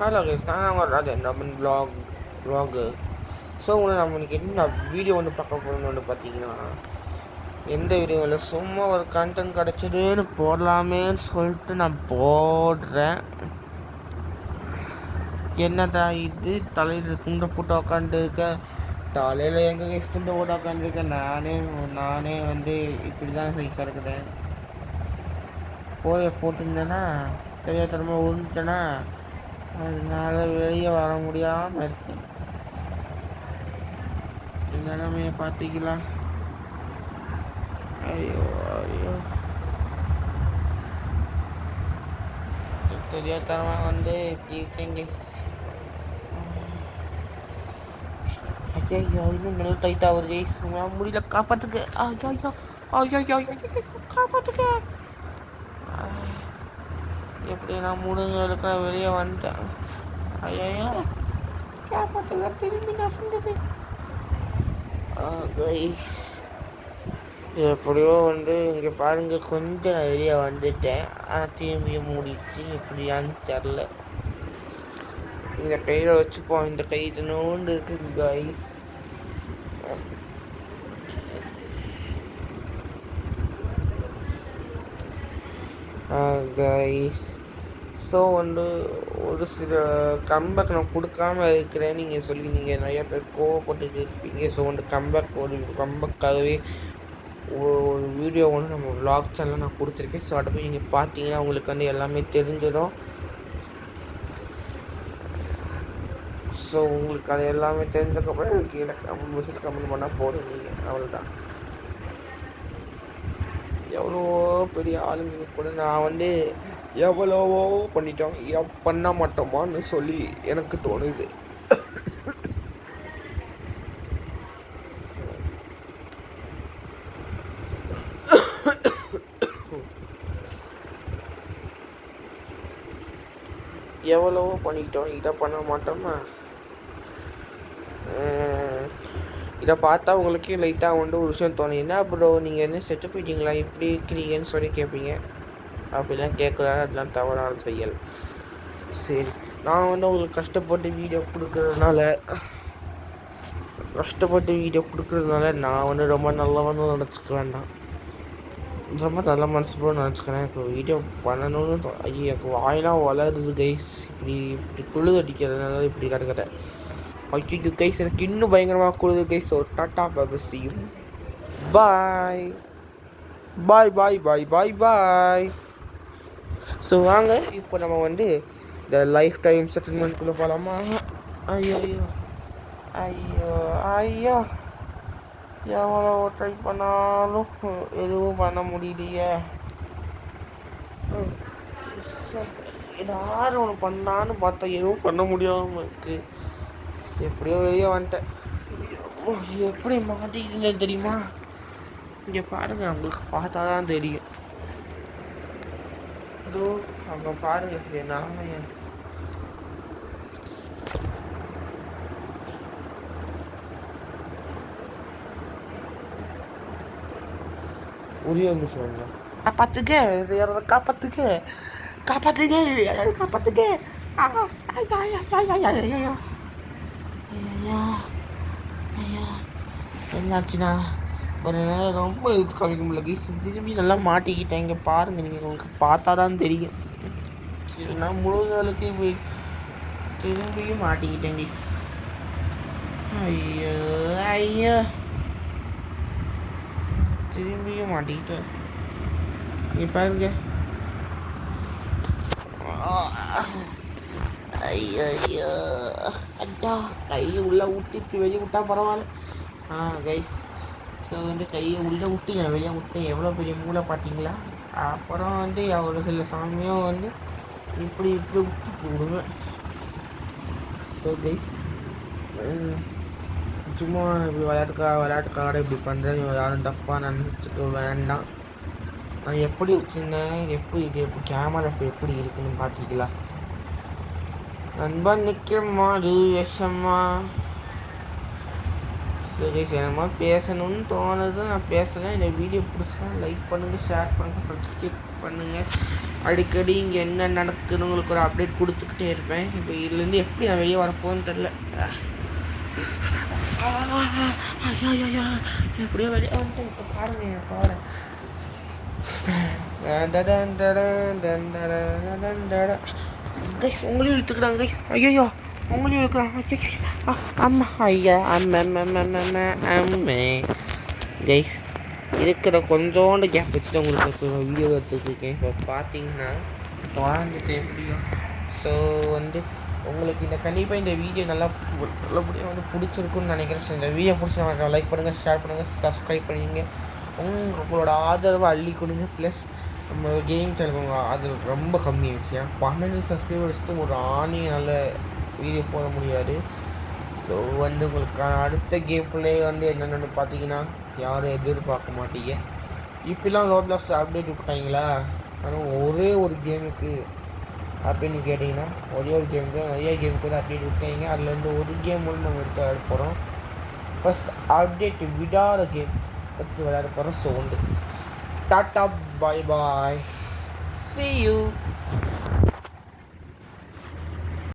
Hello guys நான் உங்கள் Rajan Raman blog blog so உங்களை நம்ம இன்னைக்கு என்ன வீடியோ ஒன்று பார்க்க போகணும்னு வந்து பார்த்தீங்கன்னா எந்த வீடியோ இல்லை சும்மா ஒரு கண்டென்ட் கிடச்சிதுன்னு போடலாமேன்னு சொல்லிட்டு நான் போடுறேன். என்னடா இது? தலையில் துண்டை போட்டு உக்காந்துருக்க. தலையில் எங்கே கேஸ் துண்டை போட்டு உக்காந்துருக்கேன் நானே நானே வந்து இப்படி தான் சைஸ் கிடக்குறேன். போய போட்டிருந்தேன்னா தெரியாதனமாக உருந்துட்டேன்னா அதனால வெளியே வர முடியாமல் இருக்கேன். நிலைமையை பார்த்துக்கலாம் ஐயோ ஐயோ. தெரியாதனமாக வந்து இப்படி இருக்கேங்க ஐயோ இன்னும் நல்லா டைட் ஆகுது. கைஸ் முடியல. காப்பாற்றுக்கு ஐயோ ஐயோ ஐயோ ஐயோ காப்பாற்றுக்க எப்படி நான் முடிஞ்ச வெளியே வந்துட்டேன். ஐயோ காப்பாற்றுக்க திரும்பி நசந்தது கைஸ் எப்படியோ வந்து இங்கே பாருங்கள் கொஞ்சம் நான் வெளியே வந்துட்டேன். ஆனால் திரும்பி மூடிடுச்சு. எப்படியான்னு தெரில இந்த கையில் வச்சுப்போம் இந்த கை நோண்டு இருக்கு கைஸ் கைஸ் ஸோ வந்து ஒரு சில கம்பேக் நான் கொடுக்காம இருக்கிறேன் நீங்கள் சொல்லி நீங்கள் நிறையா பேர் கோவப்பட்டு இருப்பீங்க. ஸோ வந்து கம்பேக் ஒரு கம்பேக்காகவே ஒரு வீடியோ ஒன்று நம்ம விளாக் சேனலில் நான் கொடுத்துருக்கேன். ஸோ அதை போய் நீங்கள் பார்த்தீங்கன்னா உங்களுக்கு வந்து எல்லாமே தெரிஞ்சிடும். ஸோ உங்களுக்கு அது எல்லாமே தெரிஞ்சதுக்கப்புறம் கீழே கமெண்ட் பாக்ஸில் கமெண்ட் பண்ணால் போதும் நீங்கள் அவ்வளோதான் எவ்வளோ பெரிய ஆளுங்க கூட நான் வந்து எவ்வளவோ பண்ணிட்டோம் பண்ண மாட்டோமான்னு சொல்லி எனக்கு தோணுது. எவ்வளவோ பண்ணிட்டோம் இதை பண்ண மாட்டோமா? இதை பார்த்தா உங்களுக்கு லைட்டாக வந்து ஒரு விஷயம் தோணும் என்ன ப்ரோ நீங்கள் என்ன செட்டு போயிட்டீங்களா? எப்படி இருக்கிறீங்கன்னு சொல்லி கேட்பீங்க அப்படிலாம் கேட்குறாரு அதெல்லாம் தவறான செயல். சரி நான் வந்து உங்களுக்கு கஷ்டப்பட்டு வீடியோ கொடுக்குறதுனால கஷ்டப்பட்டு வீடியோ கொடுக்குறதுனால நான் வந்து ரொம்ப நல்லவன்னு நினச்சிக்க வேண்டாம். ரொம்ப நல்ல மனசு போல நினச்சிக்கிறேன். இப்போ வீடியோ பண்ணணும்னு ஐயோ எனக்கு வாயெல்லாம் வளருது கைஸ் இப்படி இப்படி குழுது அடிக்கிறதுனால இப்படி கிடக்கிறேன். ஐயோ கைஸ் எனக்கு இன்னும் பயங்கரமாக குழுது கைஸ் ஒரு tata பபசியும் bye bye bye bye bye bye so வாங்க இப்போ நம்ம வந்து இந்த லைஃப் டைம் செட்டில்மெண்ட்குள்ளே போகலாமா ஐயோ ஐயோ. ஐயோ ஐயோ. எவ்வளோ ட்ரை பண்ணாலும் எதுவும் பண்ண முடியலையே. ஏதாவது ஒன்று பண்ணான்னு பார்த்தா எதுவும் பண்ண முடியாமல் இருக்குது எப்படியோ வெளியே வந்துட்டேன். எப்படி மாட்டிக்கிங்க தெரியுமா? இங்கே பாருங்கள் அவங்களுக்கு பார்த்தா தான் தெரியும். இதோ அங்கே பாருங்க என் நிலமைய ஒரே நிமிஷம் காப்பாத்துக்க யாராவது காப்பாத்துக்க காப்பாத்துக்க யாராவது காப்பாத்துக்க என்னாச்சுண்ணா ஒரு ரொம்ப இது காமிக்க முடியல. கைஸ் திரும்பி நல்லா மாட்டிக்கிட்டேன். இங்கே பாருங்கள் நீங்கள் உங்களுக்கு பார்த்தா தான் தெரியும். சரி நான் முழுதலுக்கு போய் திரும்பியும் மாட்டிக்கிட்டேன் கைஸ். ஐயோ ஐயோ. திரும்பியும் மாட்டிக்கிட்டேன். நீ பாருங்க. ஐயோ ஐயோ. அட்டா கை உள்ளே விட்டு வெளியே விட்டா பரவாயில்ல. ஆ கைஸ். ஸோ வந்து கையை உள்ளே விட்டு வெளியே விட்டேன். எவ்வளோ பெரிய மூளை பார்த்தீங்களா? அப்புறம் வந்து ஒரு சில சாமியும் வந்து இப்படி இப்படி விட்டு போடுவேன். ஸோ கைஸ் சும்மா இப்படி விளையாட்டுக்கா விளையாட்டுக்காக இப்படி பண்ணுறேன் யாரும் தப்பாக நினச்சிக்க வேண்டாம். நான் எப்படி வச்சுருந்தேன்? எப்படி இது எப்படி கேமரா இப்போ எப்படி இருக்குன்னு பார்த்துக்கலாம் நண்பன் நிற்கம்மா மாடு சரி என்னமோ பேசணும்னு தோணுது நான் பேசுகிறேன் இந்த வீடியோ பிடிச்சா லைக் பண்ணுங்கள் ஷேர் பண்ணுங்கள் சப்ஸ்கிரைப் பண்ணுங்கள் அடிக்கடி இங்கே என்ன நடக்குதுன்னு உங்களுக்கு ஒரு அப்டேட் கொடுத்துக்கிட்டே இருப்பேன். இப்போ இதுலேருந்து எப்படி நான் வெளியே வரப்போன்னு தெரில எப்படியோ வெளியே வந்துட்டு இப்போ பாருங்க என் கைஸ் உங்களையும் இழுத்துக்கிறாங்க ஐயோ உங்களையும் அம்மா ஐயா அம்மா அம்மா அம்மா அம்மே கைஸ் இருக்கிற கொஞ்சோண்டு கேப் வச்சுட்டு உங்களுக்கு இப்போ வீடியோ எடுத்துருக்கேன் இப்போ பார்த்தீங்கன்னா வாழ்ந்துட்டு எப்படியோ. ஸோ வந்து உங்களுக்கு இந்த கண்டிப்பாக இந்த வீடியோ நல்லா நல்லபடியாக வந்து பிடிச்சிருக்குன்னு நினைக்கிறேன். ஸோ இந்த வீடியோ பிடிச்சா லைக் பண்ணுங்கள் ஷேர் பண்ணுங்கள் சப்ஸ்கிரைப் பண்ணிங்க உங்களோட ஆதரவை அள்ளி கொடுங்க. ப்ளஸ் நம்ம கேம் சேனல் அது ரொம்ப கம்மியாகிடுச்சு ஏன்னா பன்னெண்டு சப்ஸ்கிரைபர்ஸ்க்கு ஒரு ஆணையனால வீடியோ போட முடியாது. ஸோ வந்து உங்களுக்கான அடுத்த கேம் பிளே வந்து என்னென்னு பார்த்தீங்கன்னா யாரும் எதிர்பார்க்க மாட்டீங்க. இப்படிலாம் ரோப்ளாக்ஸ் அப்டேட் விட்டாங்களா ஆனால் ஒரே ஒரு கேமுக்கு அப்படின்னு கேட்டிங்கன்னா ஒரே ஒரு கேமுக்கு நிறைய கேமுக்கு வந்து அப்டேட் விட்டாங்க அதுலேருந்து ஒரு கேம் வந்து நம்ம எடுத்து விளையாட போகிறோம் ஃபஸ்ட் அப்டேட் விடாத கேம் எடுத்து விளையாட போகிறோம் ஸோ உண்டு. Tata bye bye see you